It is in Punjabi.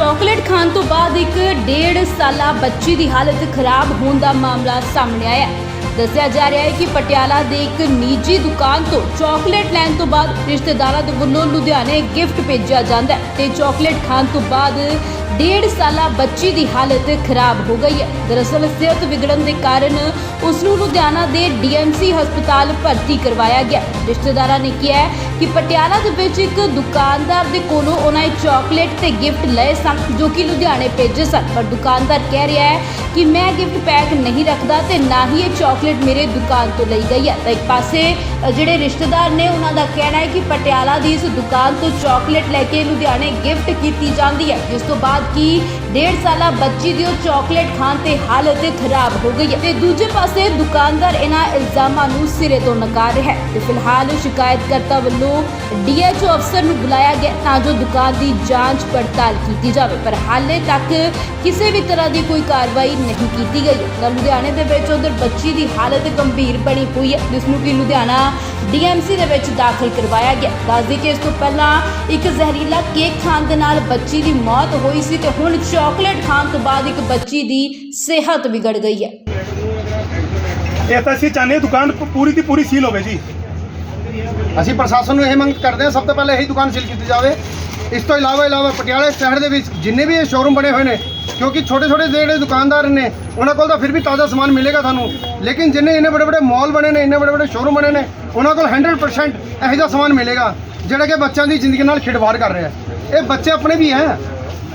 ਚਾਕਲੇਟ ਖਾਣ ਤੋਂ ਬਾਅਦ ਇੱਕ ਡੇਢ ਸਾਲਾ ਬੱਚੀ ਦੀ ਹਾਲਤ ਖਰਾਬ ਹੋਣ ਦਾ ਮਾਮਲਾ ਸਾਹਮਣੇ ਆਇਆ ਹੈ। ਦੱਸਿਆ ਜਾ ਰਿਹਾ ਹੈ ਕਿ ਪਟਿਆਲਾ ਦੇ ਇੱਕ ਨਿੱਜੀ ਦੁਕਾਨ ਤੋਂ ਚਾਕਲੇਟ ਲੈਣ ਤੋਂ ਬਾਅਦ ਰਿਸ਼ਤੇਦਾਰਾਂ ਦੇ ਵੱਲੋਂ ਲੁਧਿਆਣੇ ਗਿਫਟ ਭੇਜਿਆ ਜਾਂਦਾ ਹੈ ਤੇ ਚਾਕਲੇਟ ਖਾਣ ਤੋਂ ਬਾਅਦ ਡੇਢ ਸਾਲਾ ਬੱਚੀ ਦੀ ਹਾਲਤ ਖਰਾਬ ਹੋ ਗਈ ਹੈ। ਦਰਅਸਲ ਸਿਹਤ ਵਿਗੜਨ ਦੇ ਕਾਰਨ ਉਸ ਨੂੰ ਲੁਧਿਆਣਾ ਦੇ ਡੀਐਮਸੀ ਹਸਪਤਾਲ ਭਰਤੀ ਕਰਵਾਇਆ ਗਿਆ। ਰਿਸ਼ਤੇਦਾਰਾਂ ਨੇ ਕਿਹਾ ਕਿ ਪਟਿਆਲਾ ਦੇ ਵਿੱਚ ਇੱਕ ਦੁਕਾਨਦਾਰ ਦੇ ਕੋਲੋਂ ਉਹਨਾਂ ਨੇ ਚਾਕਲੇਟ ਤੇ ਗਿਫਟ ਲਏ ਸਨ, ਜੋ ਕਿ ਲੁਧਿਆਣੇ ਭੇਜੇ ਸਨ। ਪਰ ਦੁਕਾਨਦਾਰ ਕਹਿ ਰਿਹਾ ਹੈ ਕਿ ਮੈਂ ਗਿਫਟ ਪੈਕ ਨਹੀਂ ਰੱਖਦਾ ਤੇ ਨਾ ਹੀ ਇਹ ਚਾਕਲੇਟ ਮੇਰੇ ਦੁਕਾਨ ਤੋਂ ਲਈ ਗਈ ਹੈ। ਤਾਂ ਇੱਕ ਪਾਸੇ ਜਿਹੜੇ ਰਿਸ਼ਤੇਦਾਰ ਨੇ ਉਹਨਾਂ ਦਾ ਕਹਿਣਾ ਹੈ ਕਿ ਪਟਿਆਲਾ ਦੀ ਇਸ ਦੁਕਾਨ ਤੋਂ ਚਾਕਲੇਟ ਲੈ ਕੇ ਲੁਧਿਆਣੇ ਗਿਫਟ ਕੀਤੀ ਜਾਂਦੀ ਹੈ, ਜਿਸ ਤੋਂ ਬਾਅਦ ਕਿ? ਡੇਢ ਸਾਲਾ ਬੱਚੀ ਦੀ ਉਹ ਚਾਕਲੇਟ ਖਾਣ ਤੇ ਹਾਲਤ ਖਰਾਬ ਹੋ ਗਈ ਹੈ। ਤੇ ਦੂਜੇ ਪਾਸੇ ਦੁਕਾਨਦਾਰ ਇਹਨਾਂ ਇਲਜ਼ਾਮਾਂ ਨੂੰ ਸਿਰੇ ਤੋਂ ਨਕਾਰ ਰਿਹਾ ਹੈ। ਤੇ ਫਿਲਹਾਲ ਸ਼ਿਕਾਇਤਕਰਤਾ ਵੱਲੋਂ ਡੀਐਚਓ ਅਫਸਰ ਨੂੰ ਬੁਲਾਇਆ ਗਿਆ ਤਾਂ ਜੋ ਦੁਕਾਨ ਦੀ ਜਾਂਚ ਪੜਤਾਲ ਕੀਤੀ ਜਾਵੇ। ਪਰ ਹਾਲੇ ਤੱਕ ਕਿਸੇ ਵੀ ਤਰ੍ਹਾਂ ਦੀ ਕੋਈ ਕਾਰਵਾਈ ਨਹੀਂ ਕੀਤੀ ਗਈ। ਹੈ ਲੁਧਿਆਣੇ ਦੇ ਵਿੱਚ ਉਧਰ ਬੱਚੀ ਦੀ ਹਾਲਤ ਗੰਭੀਰ ਬਣੀ ਹੋਈ ਹੈ। ਜਿਸ ਨੂੰ ਕਿ ਲੁਧਿਆਣਾ ਡੀਐਮਸੀ ਦੇ ਵਿੱਚ ਦਾਖਲ ਕਰਵਾਇਆ ਗਿਆ। ਦੱਸਦੀ ਕਿ ਇਸ ਤੋਂ ਪਹਿਲਾਂ ਇੱਕ ਜ਼ਹਿਰੀਲਾ ਕੇਕ ਖਾਣ ਦੇ ਨਾਲ ਬੱਚੀ ਦੀ ਮੌਤ ਹੋਈ ਸੀ ਤੇ ਹੁਣ ਚਾਕਲੇਟ ਖਾਣ ਤੋਂ ਬਾਅਦ ਇੱਕ ਬੱਚੀ ਦੀ ਸਿਹਤ ਵਿਗੜ ਗਈ ਹੈ। ਇਹ ਤਾਂ ਅਸੀਂ ਚਾਹੁੰਦੇ ਦੁਕਾਨ ਪੂਰੀ ਦੀ ਪੂਰੀ ਸੀਲ ਹੋਵੇ ਜੀ। ਅਸੀਂ ਪ੍ਰਸ਼ਾਸਨ ਨੂੰ ਇਹ ਮੰਗ ਕਰਦੇ ਹਾਂ ਸਭ ਤੋਂ ਪਹਿਲਾਂ ਇਹੀ ਦੁਕਾਨ ਸੀਲ ਕੀਤੀ ਜਾਵੇ। ਇਸ ਤੋਂ ਇਲਾਵਾ ਇਲਾਵਾ ਪਟਿਆਲੇ ਸ਼ਹਿਰ ਦੇ ਵਿੱਚ ਜਿੰਨੇ ਵੀ ਇਹ ਸ਼ੋਰੂਮ ਬਣੇ ਹੋਏ ਨੇ ਕਿਉਂਕਿ ਛੋਟੇ ਛੋਟੇ ਜਿਹੜੇ ਦੁਕਾਨਦਾਰ ਨੇ ਉਹਨਾਂ ਕੋਲ ਤਾਂ ਫਿਰ ਵੀ ਤਾਜ਼ਾ ਸਮਾਨ ਮਿਲੇਗਾ ਤੁਹਾਨੂੰ। ਲੇਕਿਨ ਜਿੰਨੇ ਇੰਨੇ ਵੱਡੇ ਵੱਡੇ ਮਾਲ ਬਣੇ ਨੇ ਇੰਨੇ ਵੱਡੇ ਵੱਡੇ ਸ਼ੋਰੂਮ ਬਣੇ ਨੇ ਉਹਨਾਂ ਕੋਲ 100% ਇਹੋ ਜਿਹਾ ਸਮਾਨ ਮਿਲੇਗਾ ਜਿਹੜਾ ਕਿ ਬੱਚਿਆਂ ਦੀ ਜ਼ਿੰਦਗੀ ਨਾਲ ਖਿਡਵਾੜ ਕਰ ਰਿਹਾ ਹੈ। ਇਹ ਬੱਚੇ ਆਪਣੇ ਵੀ ਹੈ।